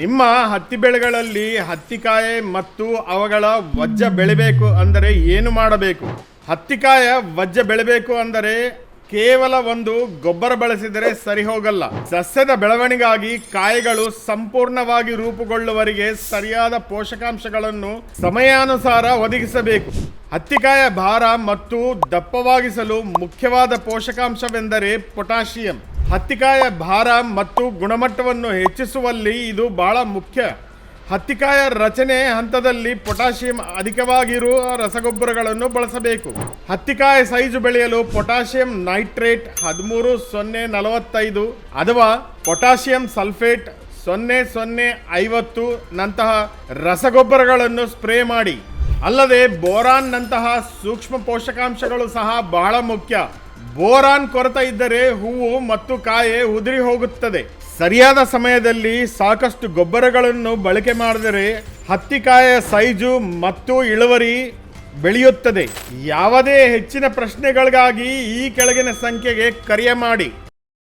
ನಿಮ್ಮ ಹತ್ತಿ ಬೆಳೆಗಳಲ್ಲಿ ಹತ್ತಿಕಾಯಿ ಮತ್ತು ಅವುಗಳ ವಜ್ಜ ಬೆಳಿಬೇಕು ಅಂದರೆ ಏನು ಮಾಡಬೇಕು? ಹತ್ತಿಕಾಯ ವಜ್ಜ ಬೆಳಿಬೇಕು ಅಂದರೆ ಕೇವಲ ಒಂದು ಗೊಬ್ಬರ ಬಳಸಿದರೆ ಸರಿ ಹೋಗಲ್ಲ. ಸಸ್ಯದ ಬೆಳವಣಿಗಾಗಿ ಕಾಯಿಗಳು ಸಂಪೂರ್ಣವಾಗಿ ರೂಪುಗೊಳ್ಳುವವರೆಗೆ ಸರಿಯಾದ ಪೋಷಕಾಂಶಗಳನ್ನು ಸಮಯಾನುಸಾರ ಒದಗಿಸಬೇಕು. ಹತ್ತಿಕಾಯ ಭಾರ ಮತ್ತು ದಪ್ಪವಾಗಿಸಲು ಮುಖ್ಯವಾದ ಪೋಷಕಾಂಶವೆಂದರೆ ಪೊಟ್ಯಾಷಿಯಂ. ಹತ್ತಿಕಾಯ ಭಾರ ಮತ್ತು ಗುಣಮಟ್ಟವನ್ನು ಹೆಚ್ಚಿಸುವಲ್ಲಿ ಇದು ಬಹಳ ಮುಖ್ಯ. ಹತ್ತಿಕಾಯ ರಚನೆ ಹಂತದಲ್ಲಿ ಪೊಟ್ಯಾಷಿಯಂ ಅಧಿಕವಾಗಿರುವ ರಸಗೊಬ್ಬರಗಳನ್ನು ಬಳಸಬೇಕು. ಹತ್ತಿಕಾಯ ಸೈಜು ಬೆಳೆಯಲು ಪೊಟ್ಯಾಷಿಯಂ ನೈಟ್ರೇಟ್ ಹದಿಮೂರು, ಸೊನ್ನೆ, ನಲವತ್ತೈದು ಅಥವಾ ಪೊಟ್ಯಾಷಿಯಂ ಸಲ್ಫೇಟ್ ಸೊನ್ನೆ ಸೊನ್ನೆ ಐವತ್ತು ನಂತಹ ರಸಗೊಬ್ಬರಗಳನ್ನು ಸ್ಪ್ರೇ ಮಾಡಿ. ಅಲ್ಲದೆ ಬೋರಾನ್ನಂತಹ ಸೂಕ್ಷ್ಮ ಪೋಷಕಾಂಶಗಳು ಸಹ ಬಹಳ ಮುಖ್ಯ. ಬೋರಾನ್ ಕೊರತೆ ಇದ್ದರೆ ಹೂವು ಮತ್ತು ಕಾಯೆ ಉದುರಿ ಹೋಗುತ್ತದೆ. ಸರಿಯಾದ ಸಮಯದಲ್ಲಿ ಸಾಕಷ್ಟು ಗೊಬ್ಬರಗಳನ್ನು ಬಳಕೆ ಮಾಡಿದರೆ ಹತ್ತಿಕಾಯ ಸೈಜು ಮತ್ತು ಇಳುವರಿ ಬೆಳೆಯುತ್ತದೆ. ಯಾವುದೇ ಹೆಚ್ಚಿನ ಪ್ರಶ್ನೆಗಳಿಗಾಗಿ ಈ ಕೆಳಗಿನ ಸಂಖ್ಯೆಗೆ ಕರೆ ಮಾಡಿ.